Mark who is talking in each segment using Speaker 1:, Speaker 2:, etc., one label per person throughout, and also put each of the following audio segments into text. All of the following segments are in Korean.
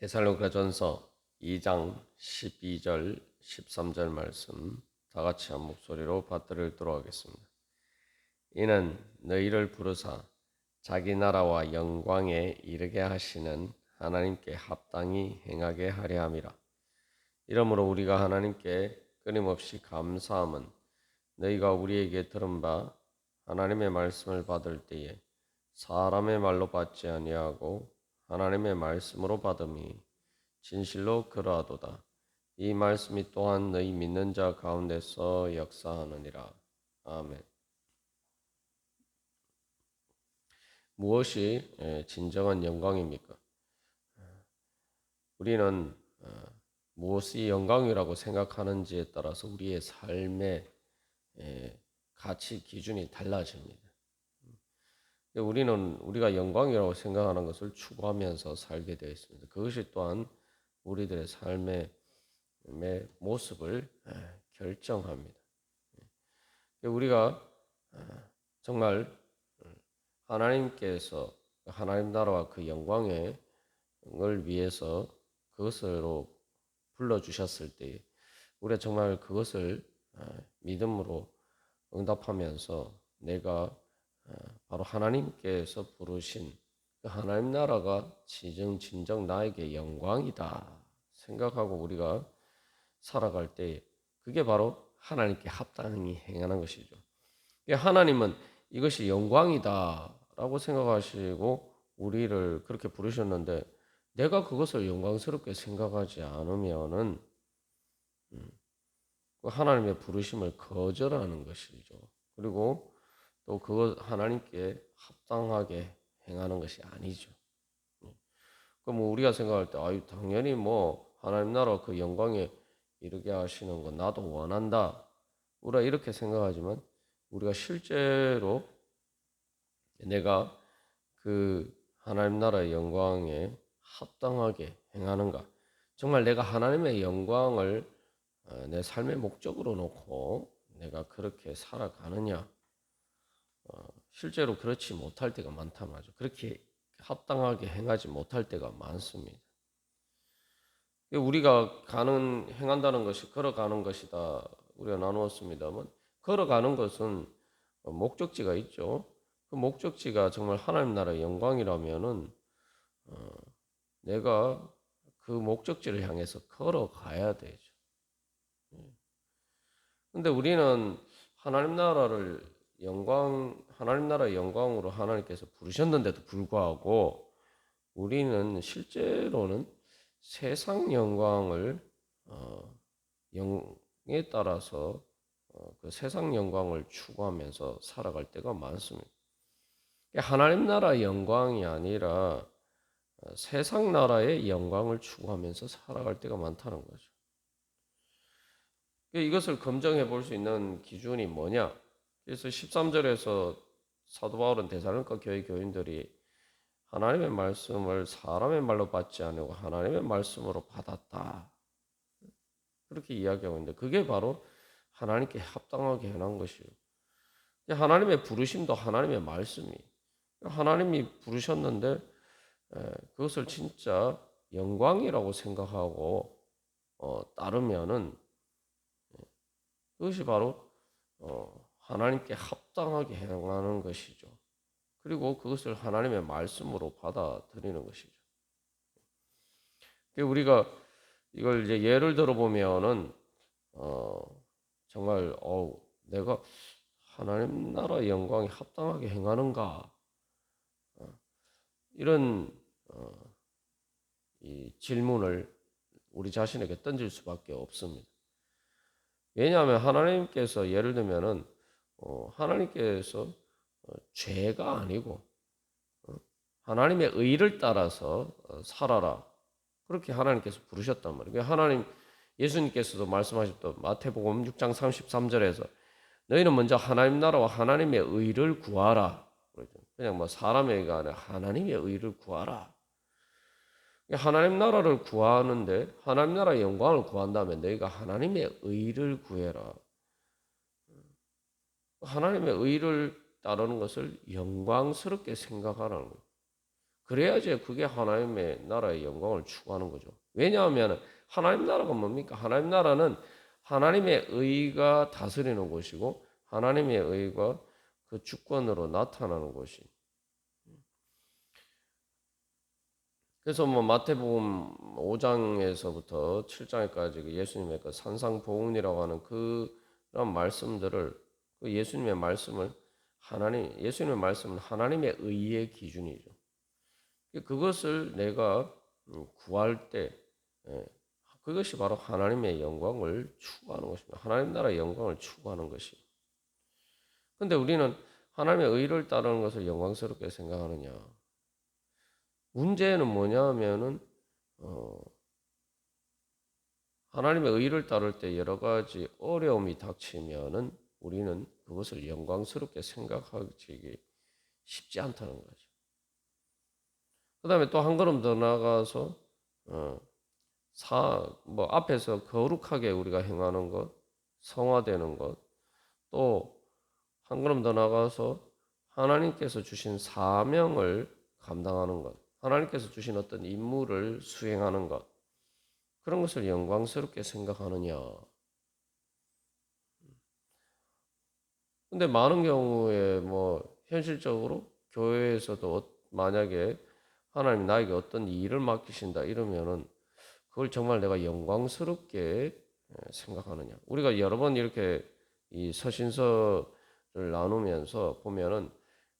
Speaker 1: 데살로가전서 2장 12절 13절 말씀 다 같이 한 목소리로 받들어 읽도록 하겠습니다. 이는 너희를 부르사 자기 나라와 영광에 이르게 하시는 하나님께 합당히 행하게 하려 함이라. 이러므로 우리가 하나님께 끊임없이 감사함은 너희가 우리에게 들은 바 하나님의 말씀을 받을 때에 사람의 말로 받지 아니하고 하나님의 말씀으로 받음이 진실로 그러하도다. 이 말씀이 또한 너희 믿는 자 가운데서 역사하느니라. 아멘. 무엇이 예, 진정한 영광입니까? 우리는 어, 무엇이 영광이라고 생각하는지에 따라서 우리의 삶의 예, 가치 기준이 달라집니다. 우리는 우리가 영광이라고 생각하는 것을 추구하면서 살게 되어 있습니다. 그것이 또한 우리들의 삶의 모습을 결정합니다. 우리가 정말 하나님께서 하나님 나라와 그 영광을 위해서 그것으로 불러 주셨을 때 우리가 정말 그것을 믿음으로 응답하면서 내가 바로 하나님께서 부르신 그 하나님 나라가 진정 진정 나에게 영광이다 생각하고 우리가 살아갈 때 그게 바로 하나님께 합당히 행하는 것이죠. 하나님은 이것이 영광이다라고 생각하시고 우리를 그렇게 부르셨는데 내가 그것을 영광스럽게 생각하지 않으면은 음, 그 하나님의 부르심을 거절하는 것이죠. 그리고 또 그것 하나님께 합당하게 행하는 것이 아니죠. 그럼 뭐 우리가 생각할 때 아유 당연히 뭐 하나님 나라 그 영광에 이르게 하시는 거 나도 원한다. 우리가 이렇게 생각하지만 우리가 실제로 내가 그 하나님 나라의 영광에 합당하게 행하는가? 정말 내가 하나님의 영광을 어, 내 삶의 목적으로 놓고 내가 그렇게 살아가느냐? 어, 실제로 그렇지 못할 때가 많다 말이죠. 그렇게 합당하게 행하지 못할 때가 많습니다. 우리가 가는 행한다는 것이 걸어가는 것이다. 우리가 나누었습니다만 걸어가는 것은 목적지가 있죠. 그 목적지가 정말 하나님 나라의 영광이라면은 어, 내가 그 목적지를 향해서 걸어가야 되죠. 근데 우리는 하나님 나라를 영광 하나님 나라의 영광으로 하나님께서 부르셨는데도 불구하고 우리는 실제로는 세상 영광을 어, 영에 따라서 어, 그 세상 영광을 추구하면서 살아갈 때가 많습니다. 하나님 나라 영광이 아니라 어, 세상 나라의 영광을 추구하면서 살아갈 때가 많다는 거죠. 이것을 검증해 볼 수 있는 기준이 뭐냐? 그래서 13절에서 사도 바울은 대사로니까 교회 교인들이 하나님의 말씀을 사람의 말로 받지 않고 하나님의 말씀으로 받았다. 그렇게 이야기하고 있는데 그게 바로 하나님께 합당하게 해놓은 것이에요. 하나님의 부르심도 하나님의 말씀이 하나님이 부르셨는데 그것을 진짜 영광이라고 생각하고 어, 따르면은 그것이 바로 어, 하나님께 합당하게 행하는 것이죠. 그리고 그것을 하나님의 말씀으로 받아들이는 것이죠. 우리가 이걸 이제 예를 들어 보면은 어, 정말 어 내가 하나님 나라 영광에 합당하게 행하는가 어, 이런 어, 이 질문을 우리 자신에게 던질 수밖에 없습니다. 왜냐하면 하나님께서 예를 들면은 어, 하나님께서 어, 죄가 아니고 어, 하나님의 의를 따라서 어, 살아라 그렇게 하나님께서 부르셨단 말이에요. 하나님 예수님께서도 말씀하셨던 마태복음 6장 33절에서 너희는 먼저 하나님 나라와 하나님의 의를 구하라. 그냥 뭐 의가 아니라 하나님의 의를 구하라. 하나님 나라를 구하는데 하나님 나라의 영광을 구한다면 너희가 하나님의 의를 구해라. 하나님의 의를 따르는 것을 영광스럽게 생각하라는 거예요. 그래야지 그게 하나님의 나라의 영광을 추구하는 거죠. 왜냐하면 하나님 나라가 뭡니까? 하나님 나라는 하나님의 의가 다스리는 곳이고 하나님의 의가 그 주권으로 나타나는 곳이. 그래서 뭐 마태복음 5장에서부터 7장까지 그 예수님의 그 산상보훈이라고 하는 그런 말씀들을 그 예수님의 말씀을 하나님 예수님의 말씀은 하나님의 의의 기준이죠. 그것을 내가 구할 때 예, 그것이 바로 하나님의 영광을 추구하는 것입니다. 하나님 나라의 영광을 추구하는 것이. 근데 우리는 하나님의 의를 따르는 것을 영광스럽게 생각하느냐? 문제는 뭐냐면은 어, 하나님의 의를 따를 때 여러 가지 어려움이 닥치면은 우리는 그것을 영광스럽게 생각하기 쉽지 않다는 거죠. 그 다음에 또 한 걸음 더 나가서 어, 사, 뭐 앞에서 거룩하게 우리가 행하는 것, 성화되는 것, 또 한 걸음 더 나가서 하나님께서 주신 사명을 감당하는 것, 하나님께서 주신 어떤 임무를 수행하는 것, 그런 것을 영광스럽게 생각하느냐. 근데 많은 경우에 뭐 현실적으로 교회에서도 어, 만약에 하나님 나에게 어떤 일을 맡기신다 이러면은 그걸 정말 내가 영광스럽게 생각하느냐. 우리가 여러 번 이렇게 이 서신서를 나누면서 보면은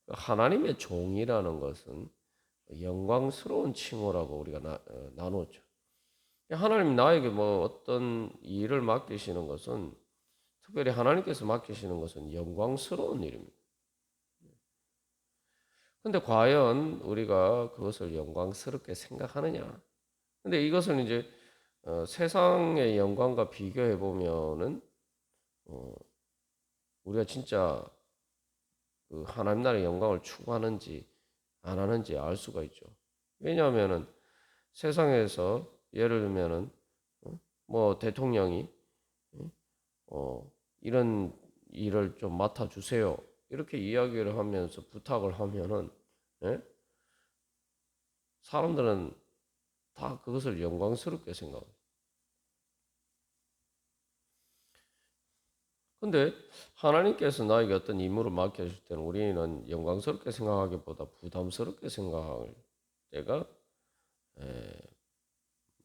Speaker 1: 하나님의 종이라는 것은 영광스러운 칭호라고 우리가 나, 어, 나누었죠. 하나님 나에게 뭐 어떤 일을 맡기시는 것은 특별히 하나님께서 맡기시는 것은 영광스러운 일입니다. 근데 과연 우리가 그것을 영광스럽게 생각하느냐? 근데 이것을 이제 어, 세상의 영광과 비교해 보면은 어, 우리가 진짜 그 하나님 나라의 영광을 추구하는지 안 하는지 알 수가 있죠. 왜냐하면은 세상에서 예를 들면은 어, 뭐 대통령이 어, 이런 일을 좀 맡아 주세요. 이렇게 이야기를 하면서 부탁을 하면은 예? 사람들은 다 그것을 영광스럽게 생각합니다. 근데 하나님께서 나에게 어떤 임무를 맡겨줄 때는 우리는 영광스럽게 생각하기보다 부담스럽게 생각할 때가 에,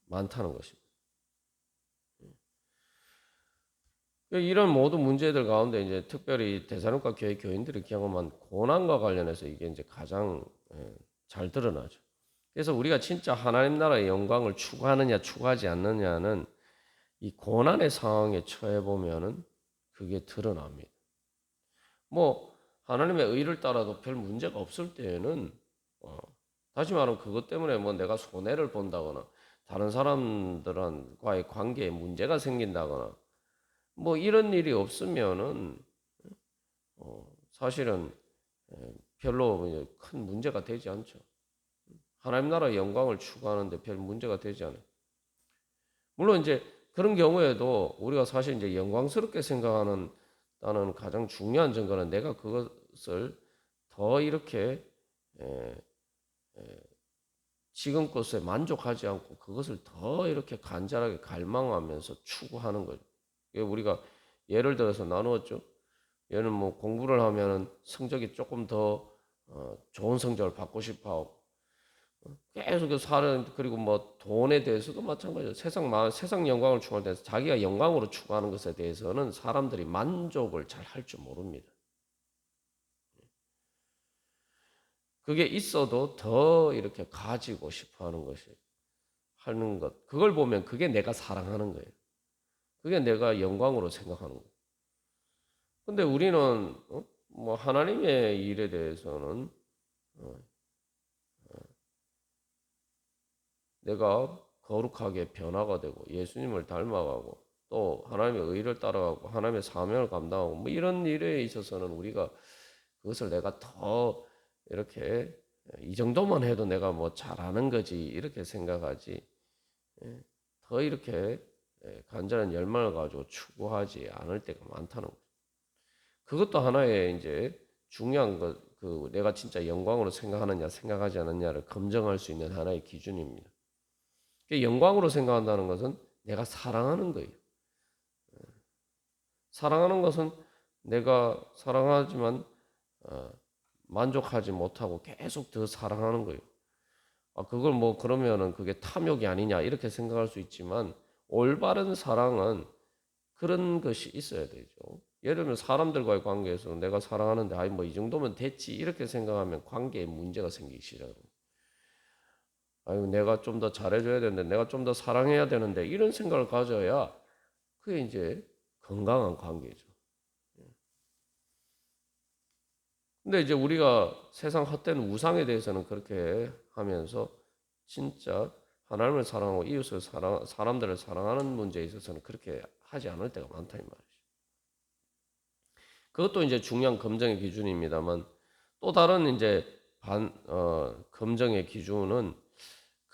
Speaker 1: 많다는 것입니다. 이런 모든 문제들 가운데 이제 특별히 대사님과 교회 교인들이 경험한 고난과 관련해서 이게 이제 가장 잘 드러나죠. 그래서 우리가 진짜 하나님 나라의 영광을 추구하느냐 추구하지 않느냐는 이 고난의 상황에 처해 보면은 그게 드러납니다. 뭐 하나님의 의를 따라도 별 문제가 없을 때에는 어, 다시 말하면 그것 때문에 뭐 내가 손해를 본다거나 다른 사람들과의 관계에 문제가 생긴다거나 뭐 이런 일이 없으면은 어, 사실은 별로 큰 문제가 되지 않죠. 하나님 나라 영광을 추구하는데 별 문제가 되지 않아요. 물론 이제 그런 경우에도 우리가 사실 이제 영광스럽게 생각하는 나는 가장 중요한 증거는 내가 그것을 더 이렇게 에, 에, 지금 것에 만족하지 않고 그것을 더 이렇게 간절하게 갈망하면서 추구하는 거죠. 우리가 예를 들어서 나누었죠. 얘는 뭐 공부를 하면은 성적이 조금 더 어, 좋은 성적을 받고 싶어 어, 계속 사는 그리고 뭐 돈에 대해서도 마찬가지죠. 세상 세상 영광을 추구할 때 자기가 영광으로 추구하는 것에 대해서는 사람들이 만족을 잘 할 줄 모릅니다. 그게 있어도 더 이렇게 가지고 싶어 하는 것이 하는 것. 그걸 보면 그게 내가 사랑하는 거예요. 그게 내가 영광으로 생각하는 거예요. 근데 우리는 어? 뭐 하나님의 일에 대해서는 어, 어, 내가 거룩하게 변화가 되고 예수님을 닮아가고 또 하나님의 의를 따라가고 하나님의 사명을 감당하고 뭐 이런 일에 있어서는 우리가 그것을 내가 더 이렇게 이 정도만 해도 내가 뭐 잘하는 거지 이렇게 생각하지 예, 더 이렇게 예, 간절한 열망을 가지고 추구하지 않을 때가 많다는 거죠. 그것도 하나의 이제 중요한 것 그 내가 진짜 영광으로 생각하느냐 생각하지 않느냐를 검증할 수 있는 하나의 기준입니다. 그 영광으로 생각한다는 것은 내가 사랑하는 거예요. 사랑하는 것은 내가 사랑하지만 어, 만족하지 못하고 계속 더 사랑하는 거예요. 아, 그걸 뭐 그러면은 그게 탐욕이 아니냐 이렇게 생각할 수 있지만 올바른 사랑은 그런 것이 있어야 되죠. 예를 들면 사람들과의 관계에서 내가 사랑하는데 아이 뭐 이 정도면 됐지 이렇게 생각하면 관계에 문제가 생기기 시작해요. 아유 내가 좀 더 잘해줘야 되는데 내가 좀 더 사랑해야 되는데 이런 생각을 가져야 그게 이제 건강한 관계죠. 근데 이제 우리가 세상 헛된 우상에 대해서는 그렇게 하면서 진짜 하나님을 사랑하고 이웃을 사랑, 사람들을 사랑하는 문제에 있어서는 그렇게 하지 않을 때가 많다 이 말이죠. 그것도 이제 중요한 검증의 기준입니다만 또 다른 이제 반 어, 검증의 기준은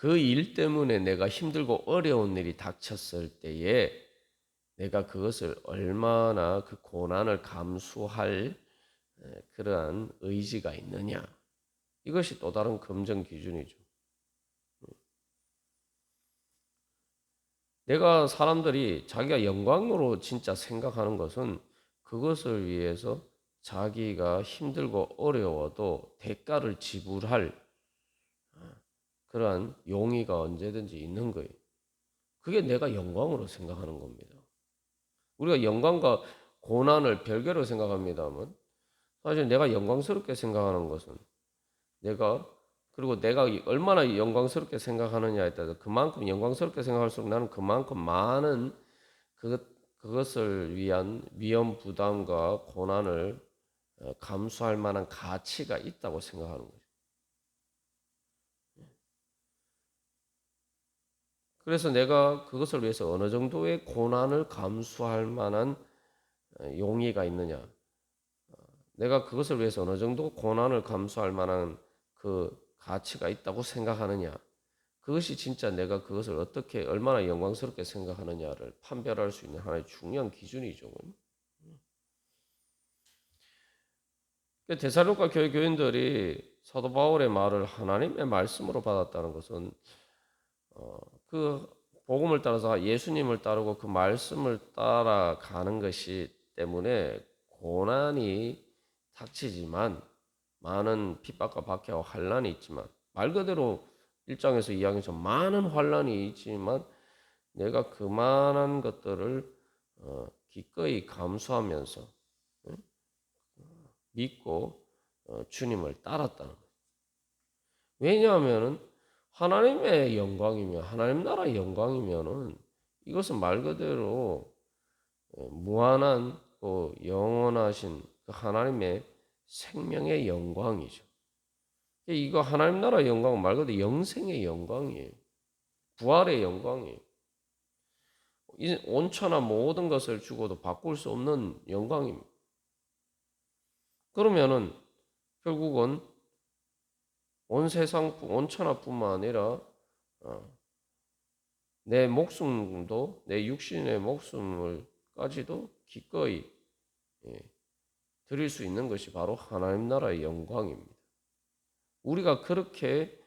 Speaker 1: 그 일 때문에 내가 힘들고 어려운 일이 닥쳤을 때에 내가 그것을 얼마나 그 고난을 감수할 그러한 의지가 있느냐. 이것이 또 다른 검증 기준이죠. 내가 사람들이 자기가 영광으로 진짜 생각하는 것은 그것을 위해서 자기가 힘들고 어려워도 대가를 지불할 그러한 용의가 언제든지 있는 거예요. 그게 내가 영광으로 생각하는 겁니다. 우리가 영광과 고난을 별개로 생각합니다만 사실 내가 영광스럽게 생각하는 것은 내가 그리고 내가 얼마나 영광스럽게 생각하느냐에 따라서 그만큼 영광스럽게 생각할수록 나는 그만큼 많은 그것, 그것을 위한 위험 부담과 고난을 어, 감수할 만한 가치가 있다고 생각하는 거죠. 그래서 내가 그것을 위해서 어느 정도의 고난을 감수할 만한 어, 용의가 있느냐. 어, 내가 그것을 위해서 어느 정도 고난을 감수할 만한 그 가치가 있다고 생각하느냐. 그것이 진짜 내가 그것을 어떻게 얼마나 영광스럽게 생각하느냐를 판별할 수 있는 하나의 중요한 기준이죠. 대사로가 교회 교인들이 사도 바울의 말을 하나님의 말씀으로 받았다는 것은 어, 그 복음을 따라서 예수님을 따르고 그 말씀을 따라가는 것이 때문에 고난이 닥치지만 많은 핍박과 박해와 환란이 있지만 말 그대로 일장에서 이야기해서 많은 환란이 있지만 내가 그만한 것들을 어, 기꺼이 감수하면서 믿고 어, 주님을 따랐다는 거예요. 왜냐하면은 하나님의 영광이면 하나님 나라의 영광이면은 이것은 말 그대로 어, 무한한 그 영원하신 그 하나님의 생명의 영광이죠. 이거 하나님 나라 영광은 말 그대로 영생의 영광이에요. 부활의 영광이에요. 온천한 모든 것을 주고도 바꿀 수 없는 영광입니다. 그러면은 결국은 온 세상 온천하뿐만 아니라 어, 내 목숨도 내 육신의 목숨을까지도 기꺼이 예, 드릴 수 있는 것이 바로 하나님 나라의 영광입니다. 우리가 그렇게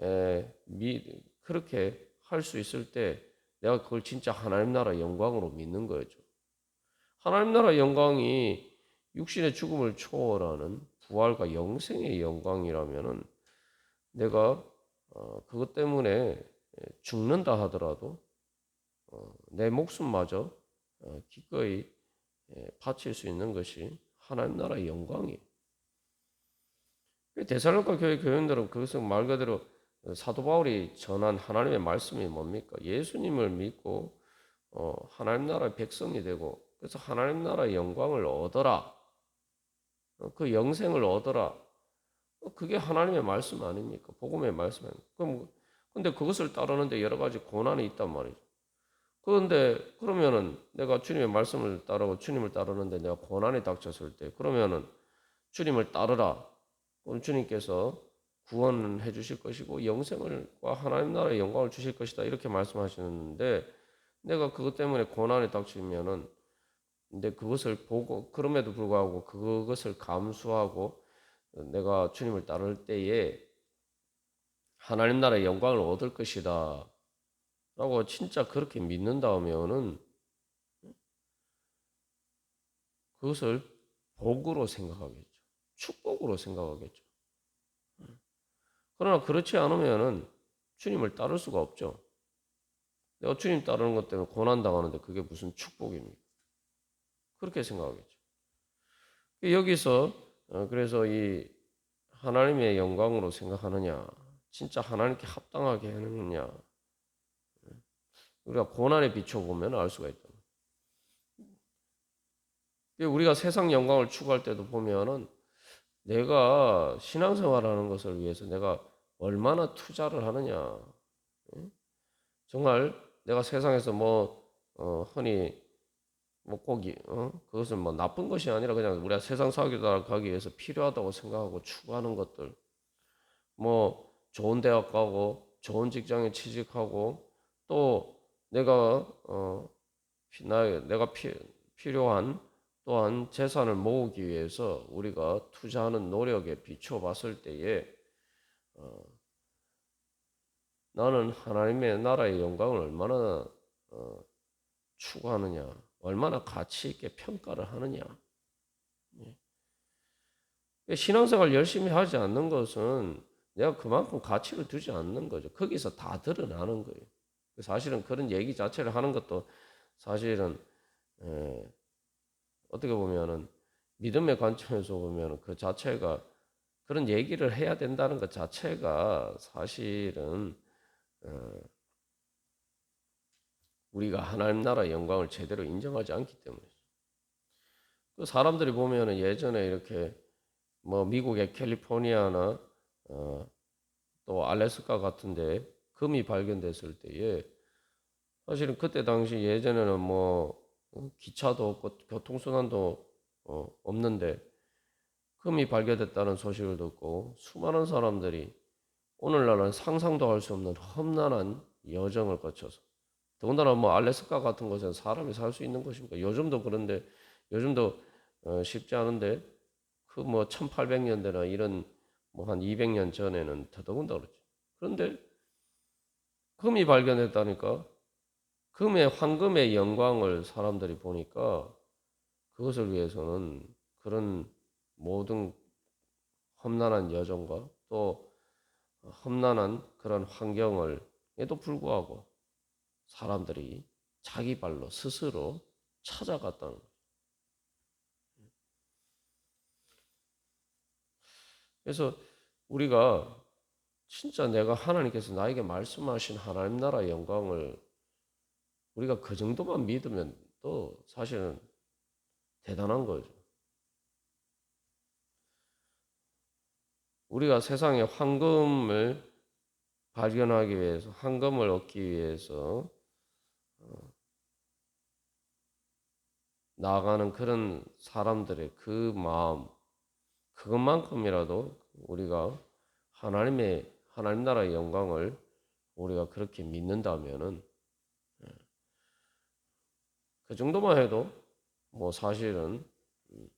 Speaker 1: 에, 미, 그렇게 할 수 있을 때 내가 그걸 진짜 하나님 나라 영광으로 믿는 거죠. 하나님 나라 영광이 육신의 죽음을 초월하는 부활과 영생의 영광이라면은 내가 어, 그것 때문에 죽는다 하더라도 어, 내 목숨마저 어, 기꺼이 바칠 수 있는 것이 하나님 나라의 영광이에요. 대살로가 교회 교인들은 그것을 말 그대로 사도 바울이 전한 하나님의 말씀이 뭡니까? 예수님을 믿고 어, 하나님 나라의 백성이 되고 그래서 하나님 나라의 영광을 얻어라. 어, 그 영생을 얻어라. 어, 그게 하나님의 말씀 아닙니까? 복음의 말씀? 그럼 근데 그것을 따르는데 여러 가지 고난이 있단 말이죠. 그런데 그러면은 내가 주님의 말씀을 따르고 주님을 따르는데 내가 고난이 닥쳤을 때 그러면은 주님을 따르라. 그럼 주님께서 구원해 주실 것이고 영생을과 하나님 나라의 영광을 주실 것이다 이렇게 말씀하시는데 내가 그것 때문에 고난이 닥치면은 근데 그것을 보고 그럼에도 불구하고 그것을 감수하고 내가 주님을 따를 때에 하나님 나라의 영광을 얻을 것이다. 라고 진짜 그렇게 믿는다면은 그것을 복으로 생각하겠죠. 축복으로 생각하겠죠. 그러나 그렇지 않으면은 주님을 따를 수가 없죠. 내가 주님 따르는 것 때문에 고난 당하는데 그게 무슨 축복입니까? 그렇게 생각하겠죠. 여기서 어, 그래서 이 하나님의 영광으로 생각하느냐, 진짜 하나님께 합당하게 하느냐, 우리가 고난에 비춰보면 알 수가 있다. 우리가 세상 영광을 추구할 때도 보면은 내가 신앙생활하는 것을 위해서 내가 얼마나 투자를 하느냐. 정말 내가 세상에서 뭐 어, 흔히 뭐 꼭이 어? 그것은 뭐 나쁜 것이 아니라 그냥 우리가 세상 살아가기 위해서 필요하다고 생각하고 추구하는 것들 뭐 좋은 대학 가고 좋은 직장에 취직하고 또 내가 어 나, 내가 피, 필요한 또한 재산을 모으기 위해서 우리가 투자하는 노력에 비춰 봤을 때에 어, 나는 하나님의 나라의 영광을 얼마나 어, 추구하느냐, 얼마나 가치 있게 평가를 하느냐. 예. 신앙생활 열심히 하지 않는 것은 내가 그만큼 가치를 두지 않는 거죠. 거기서 다 드러나는 거예요. 사실은 그런 얘기 자체를 하는 것도 사실은 에, 어떻게 보면은 믿음의 관점에서 보면은 그 자체가 그런 얘기를 해야 된다는 것 자체가 사실은 어, 우리가 하나님 나라 영광을 제대로 인정하지 않기 때문에 그 사람들이 보면은 예전에 이렇게 뭐 미국의 캘리포니아나 어, 또 알래스카 같은데 금이 발견됐을 때에 사실은 그때 당시 예전에는 뭐 기차도 없고 교통수단도 어, 없는데 금이 발견됐다는 소식을 듣고 수많은 사람들이 오늘날은 상상도 할 수 없는 험난한 여정을 거쳐서 더군다나 뭐 알래스카 같은 곳에는 사람이 살 수 있는 곳입니까? 요즘도 그런데 요즘도 어, 쉽지 않은데 그 뭐 1800년대나 이런 뭐 한 200년 전에는 더더군다 그렇죠. 그런데 금이 발견됐다니까 금의 황금의 영광을 사람들이 보니까 그것을 위해서는 그런 모든 험난한 여정과 또 험난한 그런 환경을에도 불구하고 사람들이 자기 발로 스스로 찾아갔다는 거죠. 그래서 우리가 진짜 내가 하나님께서 나에게 말씀하신 하나님 나라의 영광을 우리가 그 정도만 믿으면 또 사실은 대단한 거죠. 우리가 세상에 황금을 발견하기 위해서, 황금을 얻기 위해서 어, 나아가는 그런 사람들의 그 마음, 그것만큼이라도 우리가 하나님의 하나님 나라의 영광을 우리가 그렇게 믿는다면은 예, 그 정도만 해도 뭐 사실은 음,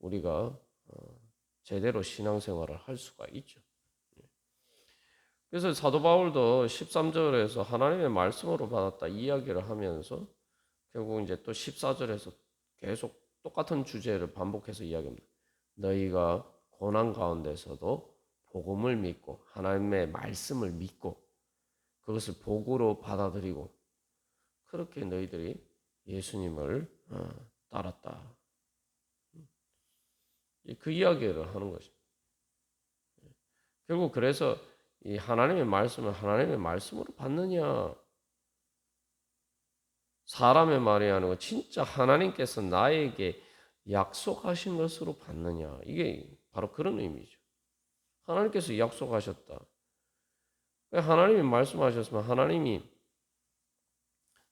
Speaker 1: 우리가 어, 제대로 신앙생활을 할 수가 있죠. 예. 그래서 사도 바울도 13절에서 하나님의 말씀으로 받았다 이야기를 하면서 결국 이제 또 14절에서 계속 똑같은 주제를 반복해서 이야기합니다. 너희가 고난 가운데서도 복음을 믿고 하나님의 말씀을 믿고 그것을 복으로 받아들이고 그렇게 너희들이 예수님을 어, 따랐다. 그 이야기를 하는 것입니다. 결국 그래서 이 하나님의 말씀을 하나님의 말씀으로 받느냐 사람의 말이 아니고 진짜 하나님께서 나에게 약속하신 것으로 받느냐 이게 바로 그런 의미죠. 하나님께서 약속하셨다. 하나님이 말씀하셨으면 하나님이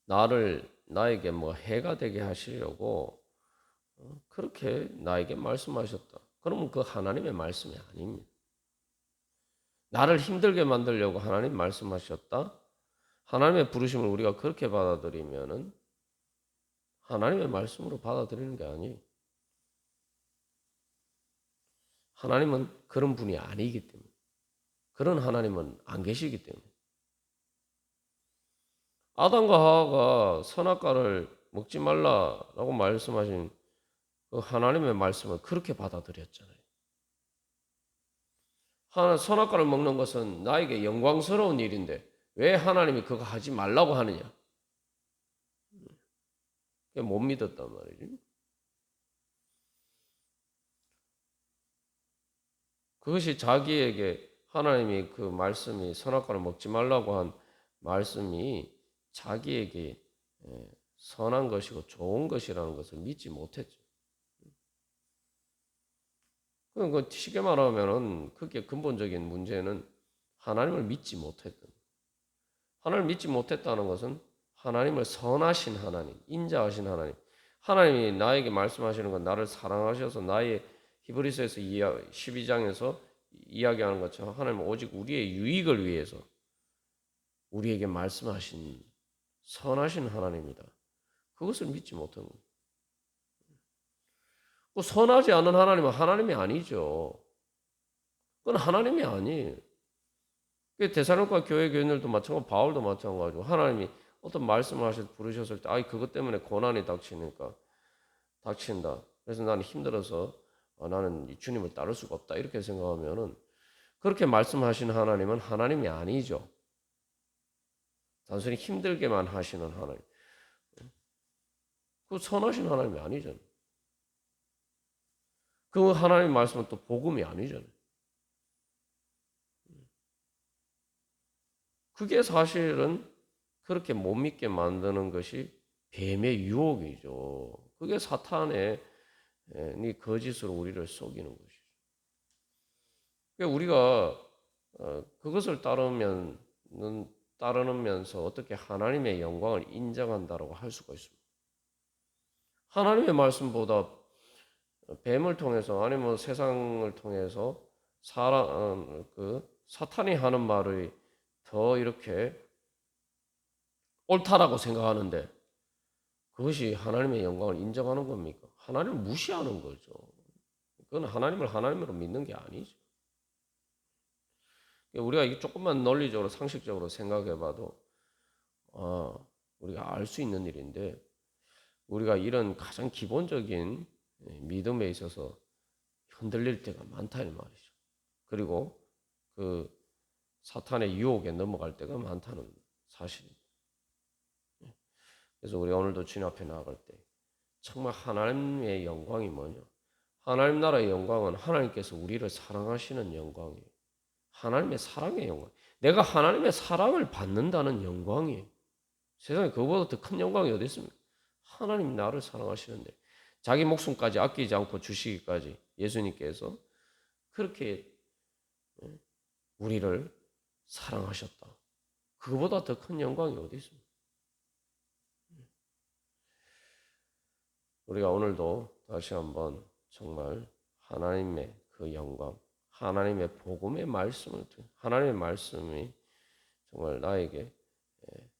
Speaker 1: 나를 나에게 뭐 해가 되게 하시려고 어, 그렇게 나에게 말씀하셨다. 그러면 그 하나님의 말씀이 아닙니다. 나를 힘들게 만들려고 하나님 말씀하셨다. 하나님의 부르심을 우리가 그렇게 받아들이면은 하나님의 말씀으로 받아들이는 게 아니에요. 하나님은 그런 분이 아니기 때문에 그런 하나님은 안 계시기 때문에 아담과 하와가 선악과를 먹지 말라라고 말씀하신 그 하나님의 말씀을 그렇게 받아들였잖아요. 하나 선악과를 먹는 것은 나에게 영광스러운 일인데 왜 하나님이 그거 하지 말라고 하느냐? 못 믿었단 말이지. 그것이 자기에게 하나님이 그 말씀이 선악과를 먹지 말라고 한 말씀이 자기에게 예, 선한 것이고 좋은 것이라는 것을 믿지 못했죠. 그 쉽게 말하면은 그게 근본적인 문제는 하나님을 믿지 못했던. 하나님을 믿지 못했다는 것은 하나님을 선하신 하나님, 인자하신 하나님. 하나님이 나에게 말씀하시는 건 나를 사랑하셔서 나의 히브리서에서 12장에서 이야기하는 것처럼 하나님은 오직 우리의 유익을 위해서 우리에게 말씀하신 선하신 하나님이다. 그것을 믿지 못한 겁니다. 그 선하지 않은 하나님은 하나님이 아니죠. 그건 하나님이 아니에요. 대사님과 교회 교인들도 마찬가지고 바울도 마찬가지고 하나님이 어떤 말씀을 하셔 부르셨을 때, 아이 그것 때문에 고난이 닥치니까 닥친다. 그래서 나는 힘들어서 아, 나는 이 주님을 따를 수가 없다 이렇게 생각하면은 그렇게 말씀하시는 하나님은 하나님이 아니죠. 단순히 힘들게만 하시는 하나님. 그 선하신 하나님이 아니잖아요. 그 하나님 말씀은 또 복음이 아니잖아요. 그게 사실은 그렇게 못 믿게 만드는 것이 뱀의 유혹이죠. 그게 사탄의 이 거짓으로 우리를 속이는 것이죠. 그러니까 우리가 어, 그것을 따르면 따르면서 어떻게 하나님의 영광을 인정한다라고 할 수가 있습니다. 하나님의 말씀보다 뱀을 통해서 아니면 세상을 통해서 사람 어, 그 사탄이 하는 말이 더 이렇게 옳다라고 생각하는데 그것이 하나님의 영광을 인정하는 겁니까? 하나님을 무시하는 거죠. 그건 하나님을 하나님으로 믿는 게 아니죠. 우리가 이 조금만 논리적으로 상식적으로 생각해봐도 어, 우리가 알 수 있는 일인데 우리가 이런 가장 기본적인 믿음에 있어서 흔들릴 때가 많다 이 말이죠. 그리고 그 사탄의 유혹에 넘어갈 때가 많다는 사실입니다. 그래서 우리 오늘도 주님 앞에 나아갈 때 정말 하나님의 영광이 뭐냐? 하나님 나라의 영광은 하나님께서 우리를 사랑하시는 영광이에요. 하나님의 사랑의 영광. 내가 하나님의 사랑을 받는다는 영광이에요. 세상에 그보다 더 큰 영광이 어디 있습니까? 하나님 나를 사랑하시는데 자기 목숨까지 아끼지 않고 주시기까지 예수님께서 그렇게 예, 우리를 사랑하셨다. 그보다 더 큰 영광이 어디 있습니까? 우리가 오늘도 다시 한번 정말 하나님의 그 영광, 하나님의 복음의 말씀을 하나님의 말씀이 정말 나에게 예,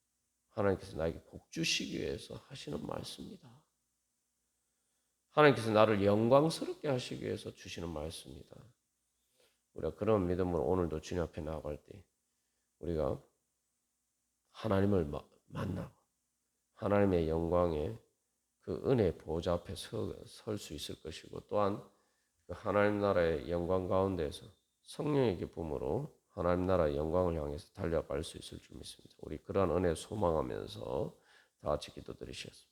Speaker 1: 하나님께서 나에게 복 주시기 위해서 하시는 말씀입니다. 하나님께서 나를 영광스럽게 하시기 위해서 주시는 말씀입니다. 우리가 그런 믿음으로 오늘도 주님 앞에 나아갈 때 우리가 하나님을 만나고 하나님의 영광에 그 은혜 보좌 앞에 설 수 있을 것이고 또한 그 하나님 나라의 영광 가운데서 성령의 기쁨으로 하나님 나라의 영광을 향해서 달려갈 수 있을 줄 믿습니다. 우리 그러한 은혜 소망하면서 다 같이 기도 드리시겠습니다.